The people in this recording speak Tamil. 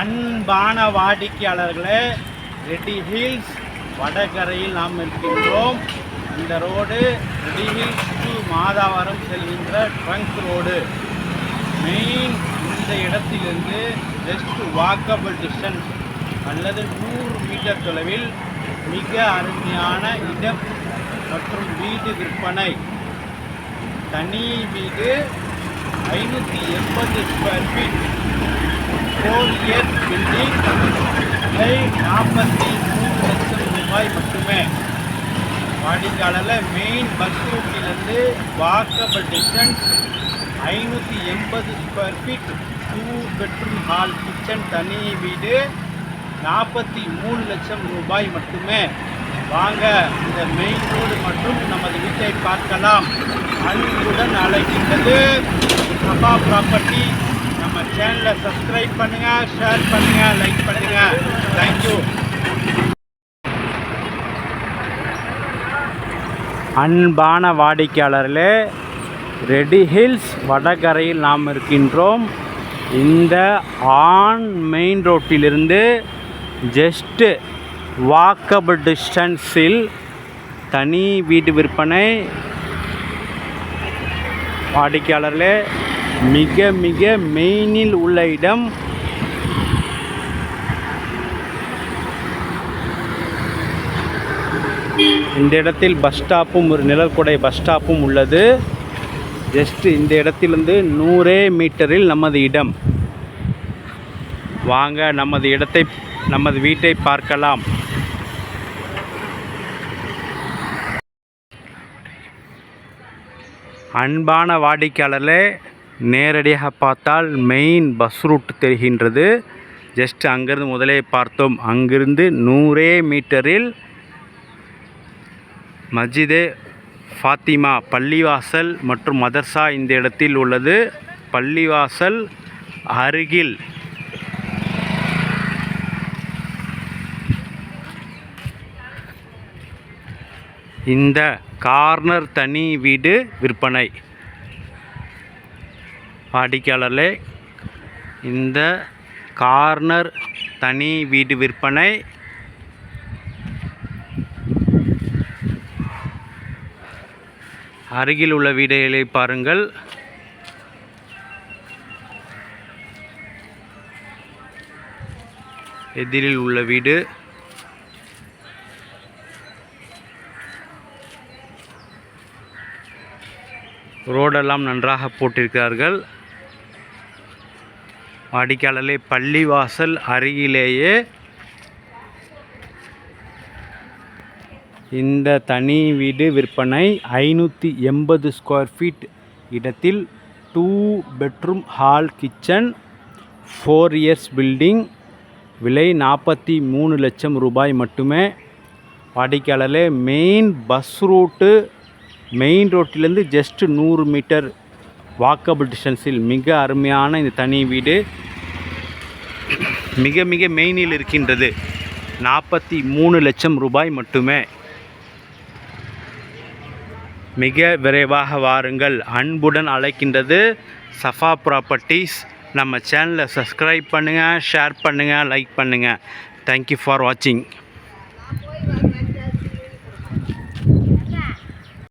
அன்பான வாடிக்கையாளர்களே ரெட்டி ஹில்ஸ் வடகரையில் நாம் இருக்கின்றோம். இந்த road red hills to Madhavaram செல்கின்ற ட்ரங்க் ரோடு மெயின் இந்த இடத்திலிருந்து ஜஸ்ட் வாக்கபிள் டிஸ்டன்ஸ் அல்லது நூறு மீட்டர் தொலைவில் மிக அருமையான இடம் மற்றும் வீடு விற்பனை. தனி வீடு ஐநூற்றி எண்பது square feet four year building விலை நாற்பத்தி மூணு லட்சம் ரூபாய் மட்டுமே. வாடிக்காலில் மெயின் பஸ் ரூட்டிலிருந்து வாக்கபிள் டிஸ்டன்ஸ் ஐநூற்றி எண்பது square feet two bedroom hall kitchen தனி வீடு. நாற்பத்தி மூணு லட்சம் ரூபாய் மட்டுமே. வாங்க இந்த மெயின் ரோடு மற்றும் நமது வீட்டை பார்க்கலாம். அன்புடன் அழைக்கின்றது அப்பா ப்ராப்பர்ட்டி நம்ம சேனலை சப்ஸ்கிரைப் பண்ணுங்க ஷேர் பண்ணுங்க லைக் பண்ணுங்க. தேங்க்யூ அன்பான வாடிக்கையாளர்களே ரெடி ஹில்ஸ் வடகரையில் நாம் இருக்கின்றோம். இந்த ஆன் மெயின் ரோட்டிலிருந்து ஜஸ்ட்டு வாக்கபிள் டிஸ்டன்ஸில் தனி வீட்டு விற்பனை. வாடிக்கையாளர்களே மிக மிக மெயினில் உள்ள இடம் இந்த இடத்தில் பஸ் ஸ்டாப்பும் ஒரு நிழற்குடை பஸ் ஸ்டாப்பும் உள்ளது. ஜஸ்ட் இந்த இடத்திலிருந்து நூறே மீட்டரில் நமது இடம். வாங்க நமது இடத்தை நமது வீட்டை பார்க்கலாம். அன்பான வாடிக்கையாளர்களே நேரடியாக பார்த்தால் மெயின் பஸ் ரூட் தெரிகின்றது. ஜஸ்ட் அங்கிருந்து முதலே பார்த்தோம். அங்கிருந்து நூறே மீட்டரில் மஸ்ஜிதே ஃபாத்திமா பள்ளிவாசல் மற்றும் மதர்சா இந்த இடத்தில் உள்ளது. பள்ளிவாசல் அருகில். இந்த கார்னர் தனி வீடு விற்பனை. வாடிக்கையாளர்களே இந்த கார்னர் தனி வீடு விற்பனை அருகில் உள்ள வீடுகளை பாருங்கள். எதிரில் உள்ள வீடு. ரோடெல்லாம் நன்றாக போட்டிருக்கிறார்கள். வாடிக்கையாளர்களே பள்ளிவாசல் அருகிலேயே இந்த தனி வீடு விற்பனை ஐநூற்றி எண்பது ஸ்கொயர் ஃபீட் இடத்தில் two bedroom hall kitchen four years building விலை நாற்பத்தி மூணு லட்சம் ரூபாய் மட்டுமே. வாடிக்கையாளர்களே மெயின் பஸ் ரூட்டு மெயின் ரோட்டிலேருந்து ஜஸ்ட் நூறு மீட்டர் வாக்கபிள் டிஸ்டன்ஸில் மிக அருமையான இந்த தனி வீடு மிக மிக மெயினில் இருக்கின்றது. நாற்பத்தி மூணு லட்சம் ரூபாய் மட்டுமே. மிக விரைவாக வாருங்கள். அன்புடன் அழைக்கின்றது சஃபா ப்ராப்பர்ட்டிஸ் நம்ம சேனலை சப்ஸ்கிரைப் பண்ணுங்கள் ஷேர் பண்ணுங்கள் லைக் பண்ணுங்கள் தேங்க்யூ ஃபார் வாட்சிங்